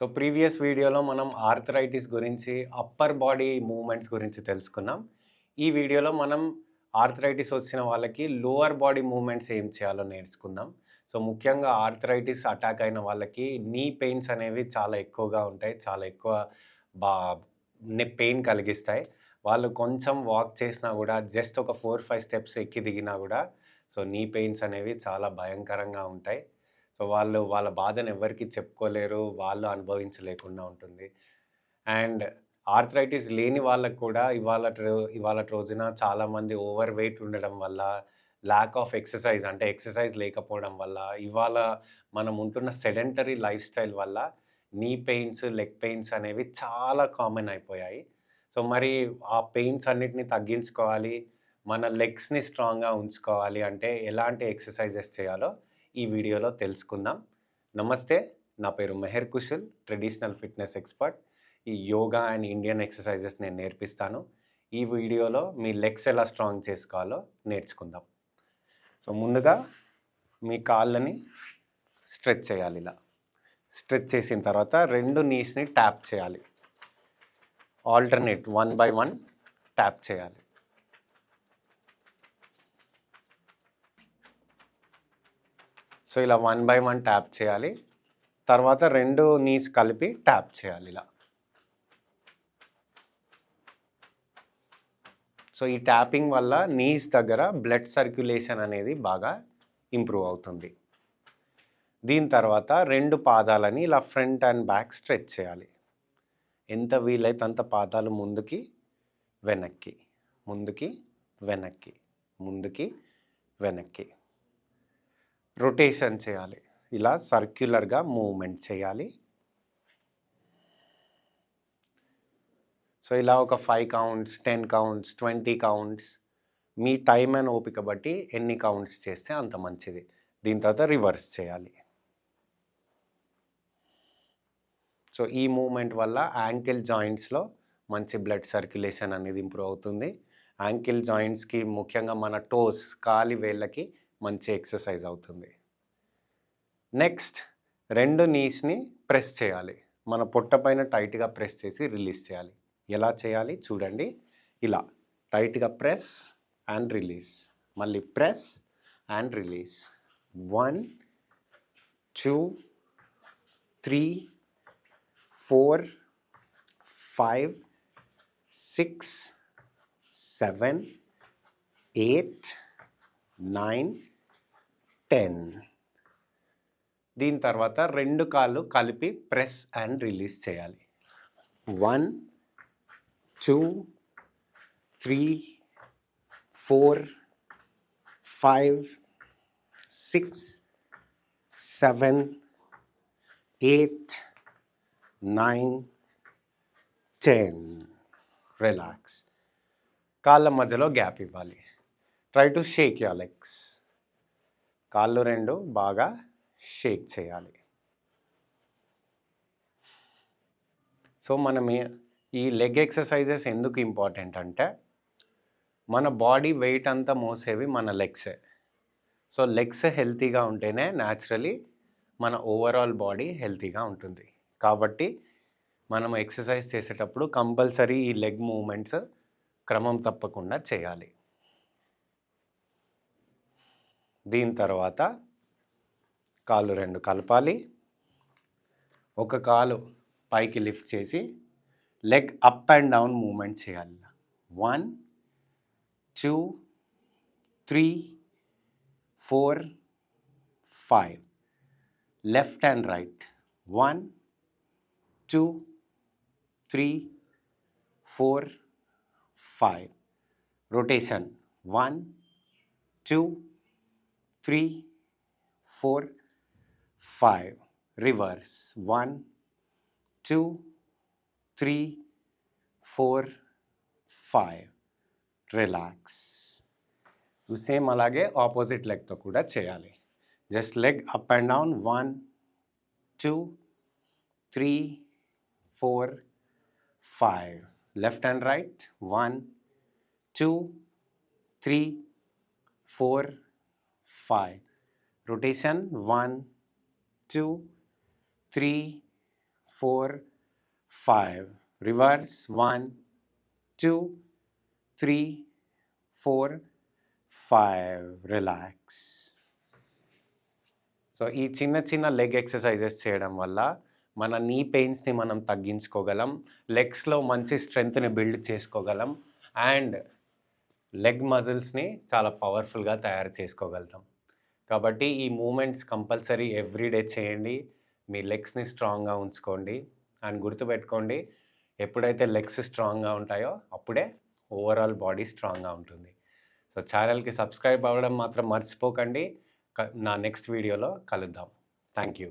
So previous వీడియోలో మనం arthritis గురించి అప్పర్ బాడీ మూమెంట్స్ గురించి తెలుసుకున్నాం. ఈ వీడియోలో మనం ఆర్థరైటిస్ వచ్చిన వాళ్ళకి లోవర్ బాడీ మూమెంట్స్ ఏం చేయాలో నేర్చుకుందాం. సో ముఖ్యంగా ఆర్థరైటిస్ అటాక్ అయిన వాళ్ళకి నీ పెయిన్స్ అనేవి చాలా ఎక్కువగా ఉంటాయి. చాలా ఎక్కువ బా పెయిన్ కలిగిస్తాయి. వాళ్ళు కొంచెం వాక్ చేసినా కూడా జస్ట్ ఒక ఫోర్ ఫైవ్ స్టెప్స్ ఎక్కి దిగినా కూడా సో నీ పెయిన్స్ అనేవి చాలా భయంకరంగా ఉంటాయి. సో వాళ్ళు వాళ్ళ బాధను ఎవరికి చెప్పుకోలేరు వాళ్ళు అనుభవించలేకుండా ఉంటుంది. అండ్ ఆర్థరైటిస్ లేని వాళ్ళకు కూడా ఇవాళ ఇవాళ రోజున చాలామంది ఓవర్ వెయిట్ ఉండడం వల్ల ల్యాక్ ఆఫ్ ఎక్సర్సైజ్ అంటే ఎక్సర్సైజ్ లేకపోవడం వల్ల ఇవాళ మనం ఉంటున్న సెడెంటరీ లైఫ్ స్టైల్ వల్ల నీ పెయిన్స్ లెగ్ పెయిన్స్ అనేవి చాలా కామన్ అయిపోయాయి. సో మరి ఆ పెయిన్స్ అన్నిటిని తగ్గించుకోవాలి మన లెగ్స్ని స్ట్రాంగ్గా ఉంచుకోవాలి అంటే ఎలాంటి ఎక్సర్సైజెస్ చేయాలో ఈ వీడియోలో తెలుసుకుందాం. నమస్తే నా పేరు Mehar Kushal traditional fitness expert ఈ యోగా అండ్ ఇండియన్ ఎక్సర్సైజెస్ నేను నేర్పిస్తాను. ఈ వీడియోలో మీ లెగ్స్ ఎలా స్ట్రాంగ్ చేసుకోవాలో నేర్చుకుందాం. సో ముందుగా మీ కాళ్ళని స్ట్రెచ్ చేయాలి ఇలా. స్ట్రెచ్ చేసిన తర్వాత రెండు నీస్ని ట్యాప్ చేయాలి. Alternate one by one tap చేయాలి. సో ఇలా వన్ బై వన్ ట్యాప్ చేయాలి. తర్వాత రెండు నీస్ కలిపి ట్యాప్ చేయాలి ఇలా. సో ఈ ట్యాపింగ్ వల్ల నీస్ దగ్గర బ్లడ్ సర్క్యులేషన్ అనేది బాగా ఇంప్రూవ్ అవుతుంది. దీని తర్వాత రెండు పాదాలని ఇలా ఫ్రంట్ అండ్ బ్యాక్ స్ట్రెచ్ చేయాలి. ఎంత వీలైతే అంత పాదాలు ముందుకి వెనక్కి ముందుకి వెనక్కి ముందుకి వెనక్కి. రొటేషన్ చేయాలి. ఇలా సర్క్యులర్గా మూవ్మెంట్ చేయాలి. సో ఇలా ఒక five counts ten counts twenty counts me time and ఓపిక బట్టి ఎన్ని కౌంట్స్ చేస్తే అంత మంచిది. దీని తర్వాత రివర్స్ చేయాలి. సో ఈ మూమెంట్ వల్ల యాంకిల్ జాయింట్స్లో మంచి బ్లడ్ సర్క్యులేషన్ అనేది ఇంప్రూవ్ అవుతుంది. యాంకిల్ జాయింట్స్కి ముఖ్యంగా మన టోస్ కాలి వేళ్ళకి మంచి ఎక్సర్సైజ్ అవుతుంది. నెక్స్ట్ రెండు నీస్ని ప్రెస్ చేయాలి. మన పొట్ట పైన టైట్గా ప్రెస్ చేసి రిలీజ్ చేయాలి. ఎలా చేయాలి? చూడండి. ఇలా టైట్గా ప్రెస్ అండ్ రిలీజ్. మళ్ళీ press and release. One two three four five six seven eight nine ten. దీని తర్వాత రెండు కాళ్ళు కలిపి ప్రెస్ అండ్ రిలీజ్ చేయాలి. One two three four five six seven eight nine ten. Relax. కాళ్ళ మధ్యలో గ్యాప్ ఇవ్వాలి. Try to shake your legs. కాళ్ళు రెండు బాగా షేక్ చేయాలి. సో మనం ఈ లెగ్ ఎక్సర్సైజెస్ ఎందుకు ఇంపార్టెంట్ అంటే మన బాడీ వెయిట్ అంతా మోసేవి మన లెగ్సే. సో లెగ్స్ హెల్తీగా ఉంటేనే న్యాచురలీ మన ఓవరాల్ బాడీ హెల్తీగా ఉంటుంది. కాబట్టి మనం ఎక్సర్సైజ్ చేసేటప్పుడు కంపల్సరీ ఈ లెగ్ మూమెంట్స్ క్రమం తప్పకుండా చేయాలి. దీని తర్వాత కాళ్ళు రెండు కలపాలి. ఒక కాలు పైకి లిఫ్ట్ చేసి leg up and down movement చేయాలి. One two three four five. Left and right. One two three four five. Rotation. One two three four five reverse one two three four five relax same అలాగే opposite లెగ్తో కూడా చేయాలి just leg up and down one two three four five left and right one two three four five. Rotation one two three four five. Reverse one two three four five. Relax. So ఈ చిన్న చిన్న leg exercises చేయడం వల్ల మన నీ పెయిన్స్ని మనం తగ్గించుకోగలం లెగ్స్లో మంచి స్ట్రెంగ్త్ని బిల్డ్ చేసుకోగలం అండ్ లెగ్ మజిల్స్ని చాలా పవర్ఫుల్గా తయారు చేసుకోగలుగుతాం. కాబట్టి ఈ మూమెంట్స్ కంపల్సరీ ఎవ్రీడే చేయండి. మీ లెగ్స్ని స్ట్రాంగ్గా ఉంచుకోండి. అండ్ గుర్తుపెట్టుకోండి ఎప్పుడైతే లెగ్స్ స్ట్రాంగ్గా ఉంటాయో అప్పుడే ఓవరాల్ బాడీ స్ట్రాంగ్గా ఉంటుంది. సో ఛానల్కి సబ్స్క్రైబ్ అవ్వడం మాత్రం మర్చిపోకండి. నా నెక్స్ట్ వీడియోలో కలుద్దాం. Thank you